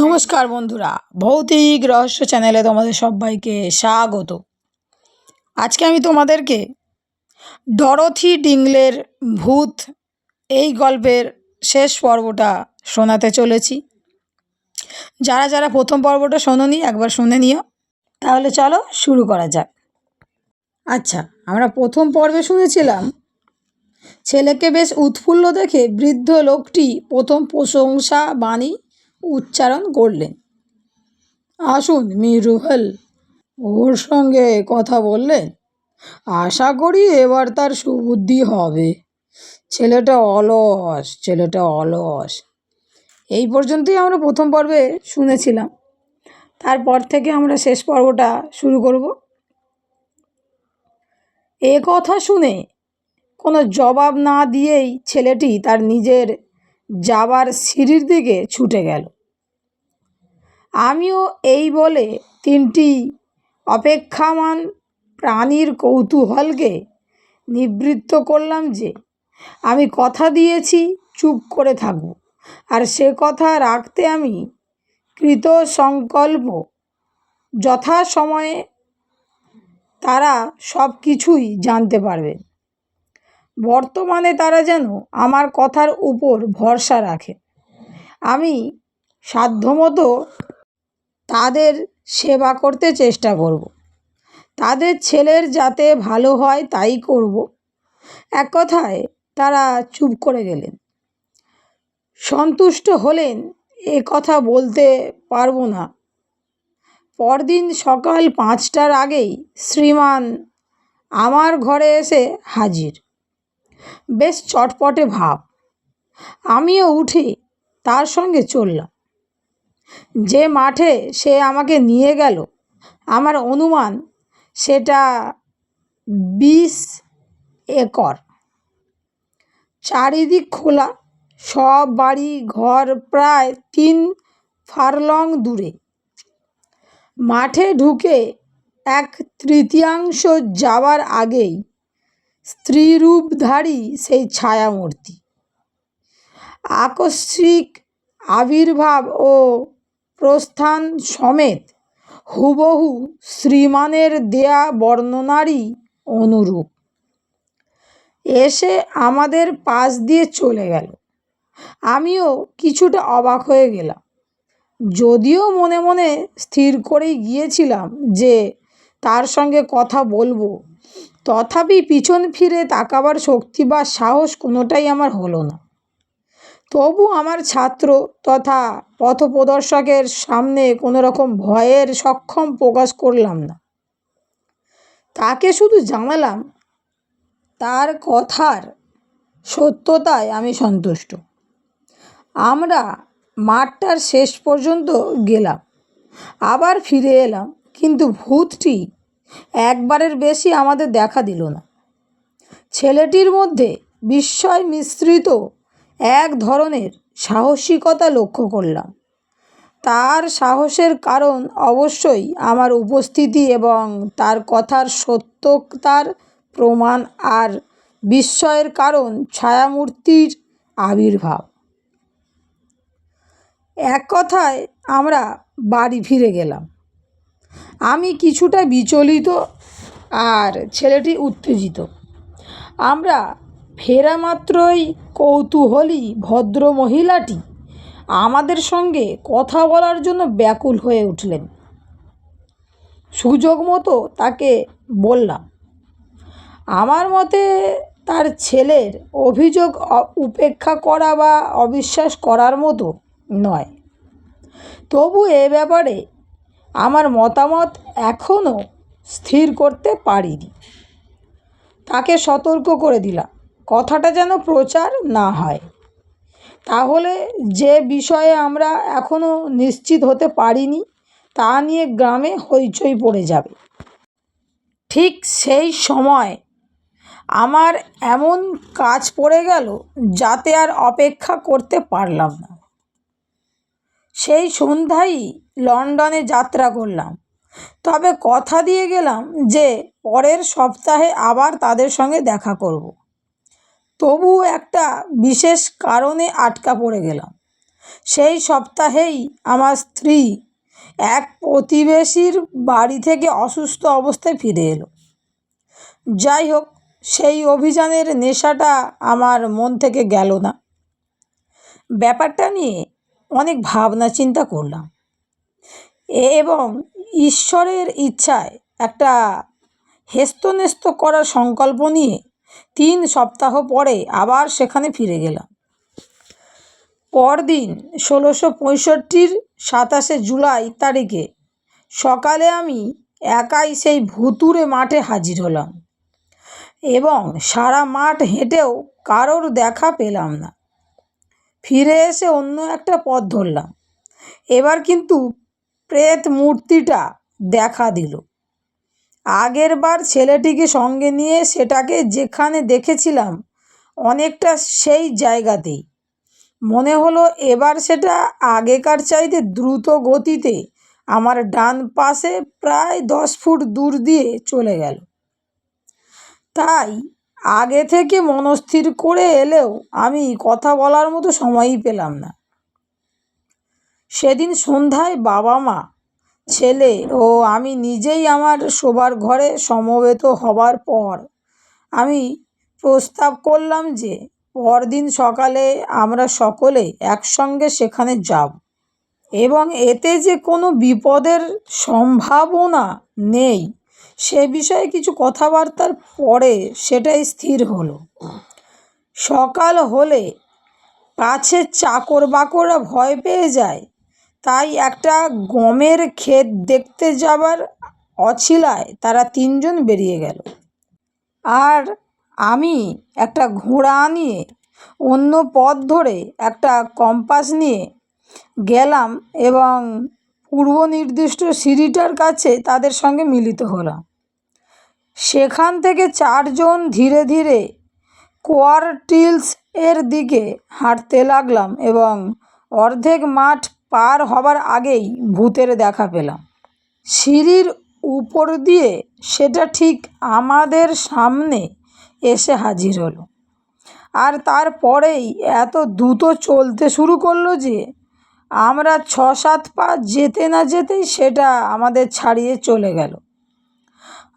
নমস্কার বন্ধুরা, ভৌতিক রহস্য চ্যানেলে তোমাদের সবাইকে স্বাগত। আজকে আমি তোমাদেরকে ডরথি ডিংলের ভূত এই গল্পের শেষ পর্বটা শোনাতে চলেছি। যারা যারা প্রথম পর্বটা শোনোনি, একবার শুনে নিও। তাহলে চলো শুরু করা যাক। আচ্ছা আমরা প্রথম পর্বে শুনেছিলাম, ছেলেকে বেশ উৎফুল্ল দেখে বৃদ্ধ লোকটি প্রথম প্রশংসা বাণী উচ্চারণ করলেন। আসুন মিরুহেল ওর সঙ্গে কথা বললেন। আশা করি এবার তার সুবুদ্ধি হবে। ছেলেটা অলস ছেলেটা অলস। এই পর্যন্তই আমরা প্রথম পর্বে শুনেছিলাম। তারপর থেকে আমরা শেষ পর্বটা শুরু করব। এ কথা শুনে কোনো জবাব না দিয়েই ছেলেটি তার নিজের যাবার সিঁড়ির দিকে ছুটে গেল। আমিও এই বলে তিনটি অপেক্ষামান প্রাণীর কৌতূহলকে নিবৃত্ত করলাম যে, আমি কথা দিয়েছি, চুপ করে থাকব। আর সে কথা রাখতে আমি কৃত সংকল্প যথাসময়ে তারা সব কিছুই জানতে পারবেন। বর্তমানে তারা যেন আমার কথার উপর ভরসা রাখে। আমি সাধ্যমতো তাদের সেবা করতে চেষ্টা করব। তাদের ছেলের যাতে ভালো হয় তাই করব। এক কথায় তারা চুপ করে গেলেন। সন্তুষ্ট হলেন, এ কথা বলতে পারব না। পরদিন সকাল পাঁচটার আগেই শ্রীমান আমার ঘরে এসে হাজির। বেশ চটপটে ভাব। আমিও উঠে তার সঙ্গে চললাম। যে মাঠে সে আমাকে নিয়ে গেল, আমার অনুমান সেটা বিশ একর। চারিদিক খোলা, সব বাড়ি, ঘর প্রায় তিন ফারলং দূরে। মাঠে ঢুকে এক তৃতীয়াংশ যাওয়ার আগেই স্ত্রীরূপধারী সেই ছায়ামূর্তি। আকস্মিক আবির্ভাব ও প্রস্থান সমেত হুবহু শ্রীমানের দেয়া বর্ণনারই অনুরূপ। এসে আমাদের পাশ দিয়ে চলে গেল। আমিও কিছুটা অবাক হয়ে গেলাম। যদিও মনে মনে স্থির করেই গিয়েছিলাম যে তার সঙ্গে কথা বলব। তথাপি পিছন ফিরে তাকাবার শক্তি বা সাহস কোনোটাই আমার হলো না। তবু আমার ছাত্র তথা পথপ্রদর্শকের সামনে কোনো রকম ভয়ের সক্ষম প্রকাশ করলাম না। তাকে শুধু জানালাম, তার কথার সত্যতায় আমি সন্তুষ্ট। আমরা মাঠটার শেষ পর্যন্ত গেলাম, আবার ফিরে এলাম, কিন্তু ভূতটি একবারের বেশি আমাদের দেখা দিল না। ছেলেটির মধ্যে বিস্ময় মিশ্রিত এক ধরনের সাহসিকতা লক্ষ্য করলাম। তার সাহসের কারণ অবশ্যই আমার উপস্থিতি এবং তার কথার সত্যতার প্রমাণ আর বিস্ময়ের কারণ ছায়ামূর্তির আবির্ভাব। এক কথায় আমরা বাড়ি ফিরে গেলাম। আমি কিছুটা বিচলিত আর ছেলেটি উত্তেজিত। আমরা ফেরা মাত্রই কৌতূহলী ভদ্র মহিলাটি আমাদের সঙ্গে কথা বলার জন্য ব্যাকুল হয়ে উঠলেন। সুযোগ মতো তাকে বললাম, আমার মতে তার ছেলের অভিযোগ উপেক্ষা করা বা অবিশ্বাস করার মতো নয়। তবু এ ব্যাপারে আমার মতামত এখনও স্থির করতে পারিনি। তাকে সতর্ক করে দিলাম, কথাটা যেন প্রচার না হয়। তাহলে যে বিষয়ে আমরা এখনও নিশ্চিত হতে পারিনি, তা নিয়ে গ্রামে হইচই পড়ে যাবে। ঠিক সেই সময় আমার এমন কাজ পড়ে গেল, যাতে আর অপেক্ষা করতে পারলাম না। সেই সন্ধ্যায়ই লন্ডনে যাত্রা করলাম। তবে কথা দিয়ে গেলাম যে পরের সপ্তাহে আবার তাদের সঙ্গে দেখা করব। তবু একটা বিশেষ কারণে আটকা পড়ে গেলাম। সেই সপ্তাহেই আমার স্ত্রী এক প্রতিবেশীর বাড়ি থেকে অসুস্থ অবস্থায় ফিরে এলো। যাই হোক, সেই অভিযানের নেশাটা আমার মন থেকে গেল না। ব্যাপারটা নিয়ে অনেক ভাবনা চিন্তা করলাম। এবং ঈশ্বরের ইচ্ছায় একটা হেস্তনেস্ত করার সংকল্প নিয়ে তিন সপ্তাহ পরে আবার সেখানে ফিরে গেলাম। পরদিন ষোলোশো পঁয়ষট্টির সাতাশে জুলাই তারিখে সকালে আমি একাই সেই ভুতুরে মাঠে হাজির হলাম এবং সারা মাঠ হেঁটেও কারোর দেখা পেলাম না। ফিরে এসে অন্য একটা পথ ধরলাম। এবার কিন্তু প্রেত মূর্তিটা দেখা দিল। আগের বার ছেলেটিকে সঙ্গে নিয়ে সেটাকে যেখানে দেখেছিলাম অনেকটা সেই জায়গাতেই। মনে হলো এবার সেটা আগেকার চাইতে দ্রুত গতিতে আমার ডান পাশে প্রায় দশ ফুট দূর দিয়ে চলে গেল। তাই আগে থেকে মনস্থির করে এলেও আমি কথা বলার মতো সময়ই পেলাম না। সেদিন সন্ধ্যায় বাবা মা, ছেলে ও আমি নিজেই আমার শোবার ঘরে সমবেত হবার পর আমি প্রস্তাব করলাম যে পরদিন সকালে আমরা সকলে একসঙ্গে সেখানে যাব এবং এতে যে কোনো বিপদের সম্ভাবনা নেই। সে বিষয়ে কিছু কথাবার্তার পরে সেটাই স্থির হলো। সকাল হলে কাছের চাকর বাকররা ভয় পেয়ে যায়, তাই একটা গমের ক্ষেত দেখতে যাবার অছিলায় তারা তিনজন বেরিয়ে গেল। আর আমি একটা ঘোড়া নিয়ে অন্য পথ ধরে একটা কম্পাস নিয়ে গেলাম এবং পূর্ব নির্দিষ্ট সিঁড়িটার কাছে তাদের সঙ্গে মিলিত হলাম। সেখান থেকে চারজন ধীরে ধীরে কোয়ার্টিলস এর দিকে হাঁটতে লাগলাম এবং অর্ধেক মাঠ পার হবার আগেই ভূতের দেখা পেলাম। সিঁড়ির উপর দিয়ে সেটা ঠিক আমাদের সামনে এসে হাজির হলো। আর তারপরেই এত দ্রুত চলতে শুরু করল যে আমরা ছ সাত পা যেতে না যেতেই সেটা আমাদের ছাড়িয়ে চলে গেল।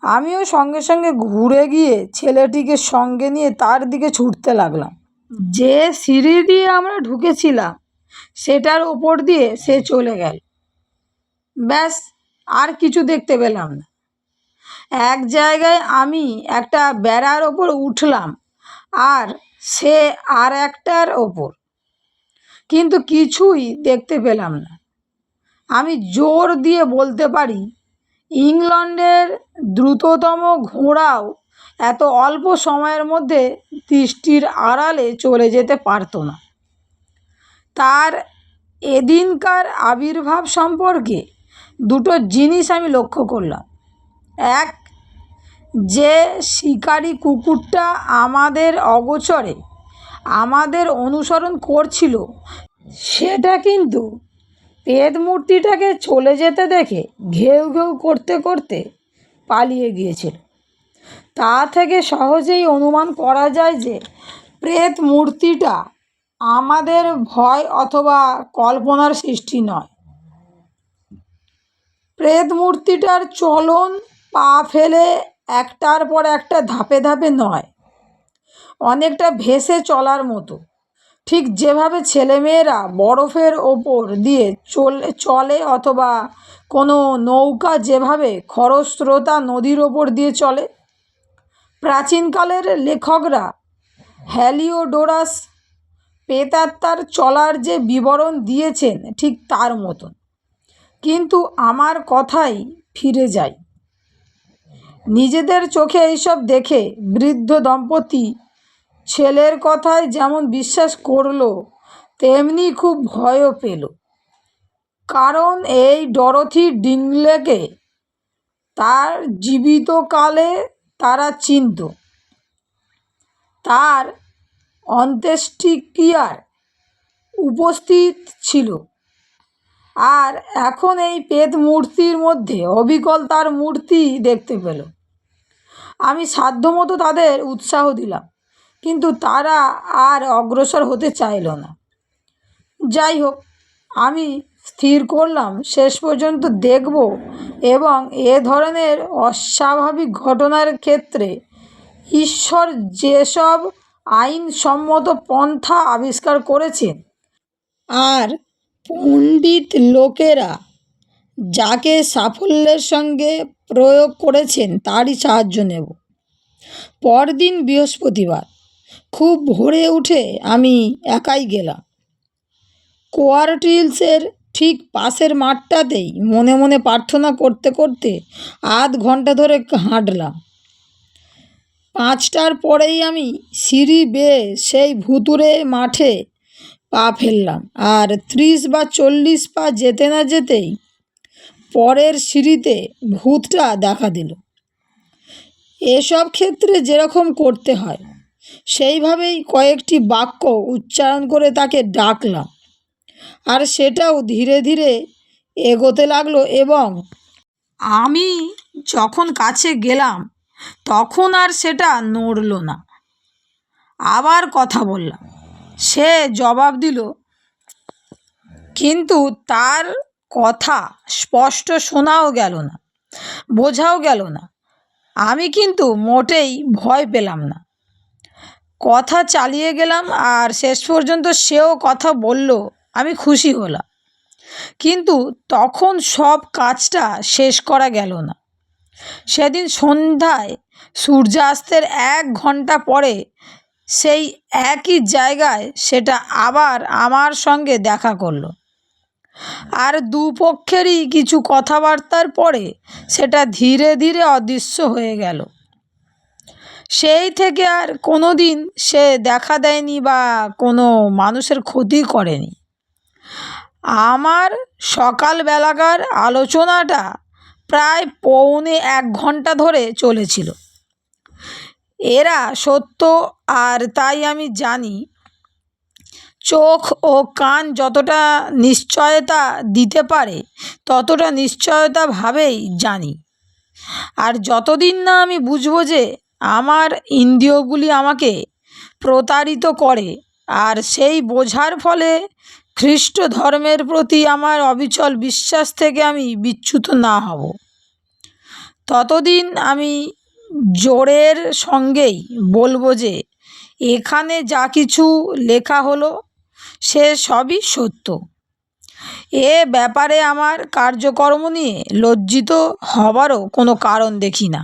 আমিও সঙ্গে সঙ্গে ঘুরে গিয়ে ছেলেটিকে সঙ্গে নিয়ে তার দিকে ছুটতে লাগলাম। যে সিঁড়ি দিয়ে আমরা ঢুকেছিলাম, সেটার ওপর দিয়ে সে চলে গেল। ব্যাস, আর কিছু দেখতে পেলাম না। এক জায়গায় আমি একটা বেড়ার ওপর উঠলাম, আর সে আর একটার ওপর। কিন্তু কিছুই দেখতে পেলাম না। আমি জোর দিয়ে বলতে পারি ইংল্যান্ডের দ্রুততম ঘোড়াও এত অল্প সময়ের মধ্যে দৃষ্টির আড়ালে চলে যেতে পারতো না। তার এদিনকার আবির্ভাব সম্পর্কে দুটো জিনিস আমি লক্ষ্য করলাম। এক, যে শিকারি কুকুরটা আমাদের অগোচরে, আমাদের অনুসরণ করছিল, সেটা কিন্তু পেদ মূর্তিটাকে চলে যেতে দেখে ঘেউ ঘেউ করতে করতে পালিয়ে গিয়েছিল। তা থেকে সহজেই অনুমান করা যায় যে প্রেত মূর্তিটা আমাদের ভয় অথবা কল্পনার সৃষ্টি নয়। প্রেত মূর্তিটার চলন পা ফেলে একটার পর একটা ধাপে ধাপে নয়, অনেকটা ভেসে চলার মতো। ঠিক যেভাবে ছেলেমেয়েরা বরফের ওপর দিয়ে চলে চলে অথবা কোনো নৌকা যেভাবে খরস্রোতা নদীর ওপর দিয়ে চলে, প্রাচীনকালের লেখকরা হ্যালিওডোরাস প্রেতাত্মার চলার যে বিবরণ দিয়েছেন ঠিক তার মতন। কিন্তু আমার কথাই ফিরে যাই নিজেদের চোখে এইসব দেখে বৃদ্ধ দম্পতি ছেলের কথায় যেমন বিশ্বাস করল, তেমনি খুব ভয়ও পেল। কারণ এই ডরথি ডিংলেকে তার জীবিতকালে তারা চিনত। তার অন্ত্যেষ্টিক্রিয়ার উপস্থিত ছিল। আর এখন এই পেত মূর্তির মধ্যে অবিকল তার মূর্তি দেখতে পেল। আমি সাধ্যমতো তাদের উৎসাহ দিলাম। কিন্তু তারা আর অগ্রসর হতে চাইল না। যাই হোক, আমি স্থির করলাম, শেষ পর্যন্ত দেখব এবং এ ধরনের অস্বাভাবিক ঘটনার ক্ষেত্রে ঈশ্বর যেসব আইনসম্মত পন্থা আবিষ্কার করেছেন আর পণ্ডিত লোকেরা যাকে সাফল্যের সঙ্গে প্রয়োগ করেছেন তারই সাহায্য নেব। পরদিন বৃহস্পতিবার খুব ভোরে উঠে আমি একাই গেলাম। কোয়ার্টিলসের ঠিক পাশের মাঠটাতেই মনে মনে প্রার্থনা করতে করতে আধ ঘণ্টা ধরে হাঁটলাম। পাঁচটার পরেই আমি সিঁড়ি বেয়ে সেই ভুতুরে মাঠে পা ফেললাম আর ত্রিশ বা চল্লিশ পা যেতে না যেতেই পরের সিঁড়িতে ভূতটা দেখা দিল। এসব ক্ষেত্রে যেরকম করতে হয় সেইভাবেই কয়েকটি বাক্য উচ্চারণ করে তাকে ডাকলাম। আর সেটাও ধীরে ধীরে এগোতে লাগল এবং আমি যখন কাছে গেলাম, তখন আর সেটা নড়ল না। আবার কথা বললাম। সে জবাব দিল, কিন্তু তার কথা স্পষ্ট শোনাও গেল না, বোঝাও গেল না। আমি কিন্তু মোটেই ভয় পেলাম না। কথা চালিয়ে গেলাম আর শেষ পর্যন্ত সেও কথা বলল, আমি খুশি হলাম। কিন্তু তখন সব কাজটা শেষ করা গেল না। সেদিন সন্ধ্যায় সূর্যাস্তের এক ঘণ্টা পরে সেই একই জায়গায় সেটা আবার আমার সঙ্গে দেখা করল। আর দুপক্ষেরই কিছু কথাবার্তার পরে সেটা ধীরে ধীরে অদৃশ্য হয়ে গেল। সেই থেকে আর কোনো দিন সে দেখা দেয়নি বা কোনো মানুষের ক্ষতি করেনি। আমার সকালবেলাকার আলোচনাটা প্রায় পৌনে এক ঘণ্টা ধরে চলেছিল। এরা সত্য আর তাই আমি জানি। চোখ ও কান যতটা নিশ্চয়তা দিতে পারে, ততটা নিশ্চয়তাভাবেই জানি। আর যতদিন না আমি বুঝব যে আমার ইন্দ্রিয়গুলি আমাকে প্রতারিত করে, আর সেই বোঝার ফলে খ্রিস্ট ধর্মের প্রতি আমার অবিচল বিশ্বাস থেকে আমি বিচ্যুত না হব। ততদিন আমি জোরের সঙ্গেই বলব যে, এখানে যা কিছু লেখা হলো, সে সবই সত্য। এ ব্যাপারে আমার কার্যকর্ম নিয়ে লজ্জিত হবারও কোনো কারণ দেখি না।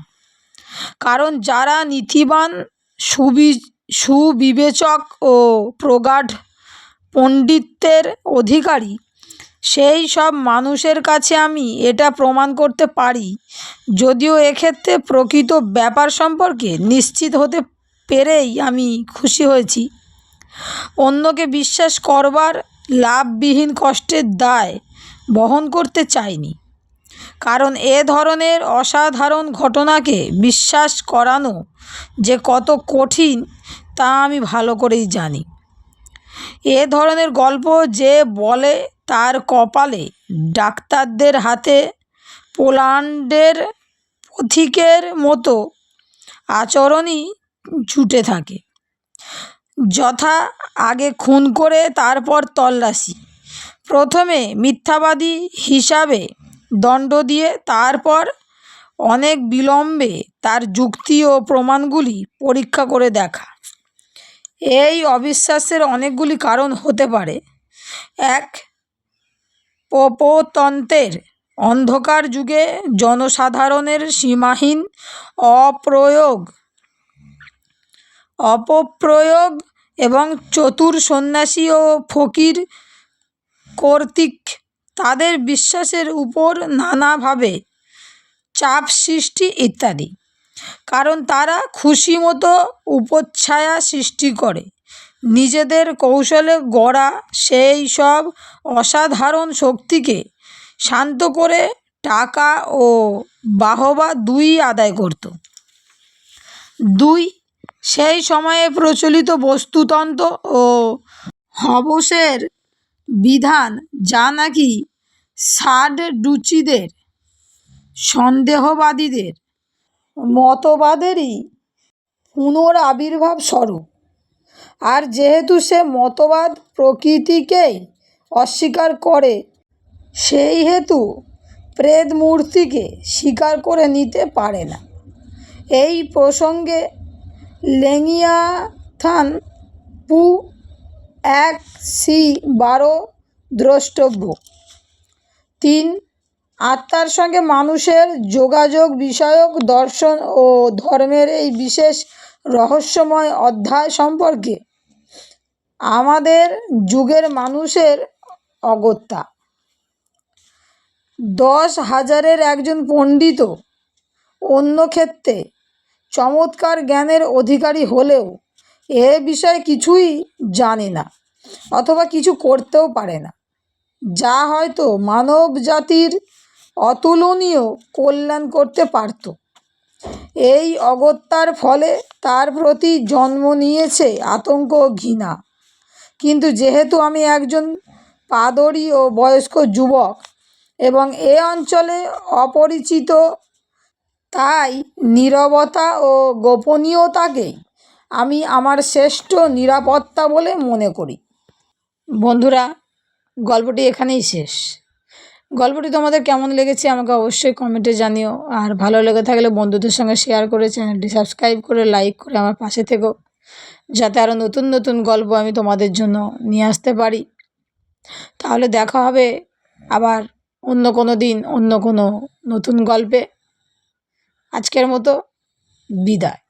কারণ যারা নীতিবান, সুবি, সুবিবেচক ও প্রগাঢ় পণ্ডিত্যের অধিকারী, সেই সব মানুষের কাছে আমি এটা প্রমাণ করতে পারি। যদিও এক্ষেত্রে প্রকৃত ব্যাপার সম্পর্কে নিশ্চিত হতে পেরেই আমি খুশি হয়েছি। অন্যকে বিশ্বাস করবার লাভবিহীন কষ্টের দায় বহন করতে চাইনি। কারণ এ ধরনের অসাধারণ ঘটনাকে বিশ্বাস করানো যে কত কঠিন, তা আমি ভালো করেই জানি। এ ধরনের গল্প যে বলে তার কপালে ডাক্তারদের হাতে, পোল্যান্ডের পথিকের মতো আচরণই জুটে থাকে। যথা আগে খুন করে তারপর তল্লাশি। প্রথমে মিথ্যাবাদী হিসাবে দণ্ড দিয়ে তারপর অনেক বিলম্বে তার যুক্তি ও প্রমাণগুলি পরীক্ষা করে দেখা। এই অবিশ্বাসের অনেকগুলি কারণ হতে পারে। এক পোপতন্ত্রের অন্ধকার যুগে জনসাধারণের সীমাহীন অপ্রয়োগ, অপপ্রয়োগ এবং চতুর সন্ন্যাসী ও ফকির কর্তৃক তাদের বিশ্বাসের উপর নানাভাবে চাপ সৃষ্টি ইত্যাদি। কারণ তারা খুশি মতো উপচ্ছায়া সৃষ্টি করে। নিজেদের কৌশলে গড়া সেই সব অসাধারণ শক্তিকে শান্ত করে টাকা ও বাহবা দুই আদায় করত। দুই, সেই সময়ে প্রচলিত বস্তুতন্ত্র ও হবসের বিধান যা নাকি সাডডুচিদের সন্দেহবাদীদের, মতবাদেরই পুনরাবির্ভাব স্বরূপ আর যেহেতু সে মতবাদ প্রকৃতিকেই অস্বীকার করে, সেই হেতু প্রেত মূর্তিকে স্বীকার করে নিতে পারে না। এই প্রসঙ্গে লেঙিয়াথান পু এক, সি, বারো, দ্রষ্টব্য। তিন, আত্মার সঙ্গে মানুষের যোগাযোগ বিষয়ক দর্শন ও ধর্মের এই বিশেষ রহস্যময় অধ্যায় সম্পর্কে আমাদের যুগের মানুষের অগত্যা। দশ হাজারের একজন পণ্ডিত অন্য ক্ষেত্রে চমৎকার জ্ঞানের অধিকারী হলেও এ বিষয়ে কিছুই জানে না, অথবা কিছু করতেও পারে না। যা হয়তো মানব জাতির অতুলনীয় কল্যাণ করতে পারত। এই অগত্যার ফলে তার প্রতি জন্ম নিয়েছে আতঙ্ক ও ঘৃণা। কিন্তু যেহেতু আমি একজন পাদরী ও বয়স্ক যুবক এবং এ অঞ্চলে অপরিচিত, তাই নীরবতা ও গোপনীয়তাকেই আমি আমার শ্রেষ্ঠ নিরাপত্তা বলে মনে করি। বন্ধুরা, গল্পটি এখানেই শেষ। গল্পটি তোমাদের কেমন লেগেছে আমাকে অবশ্যই কমেন্টে জানিও। আর ভালো লেগে থাকলে বন্ধুদের সঙ্গে শেয়ার করে চ্যানেলটি সাবস্ক্রাইব করে লাইক করে আমার পাশে থেকো, যাতে আরও নতুন নতুন গল্প আমি তোমাদের জন্য নিয়ে আসতে পারি। তাহলে দেখা হবে আবার অন্য কোনো দিন, অন্য কোনো নতুন গল্পে। আজকের মতো বিদায়।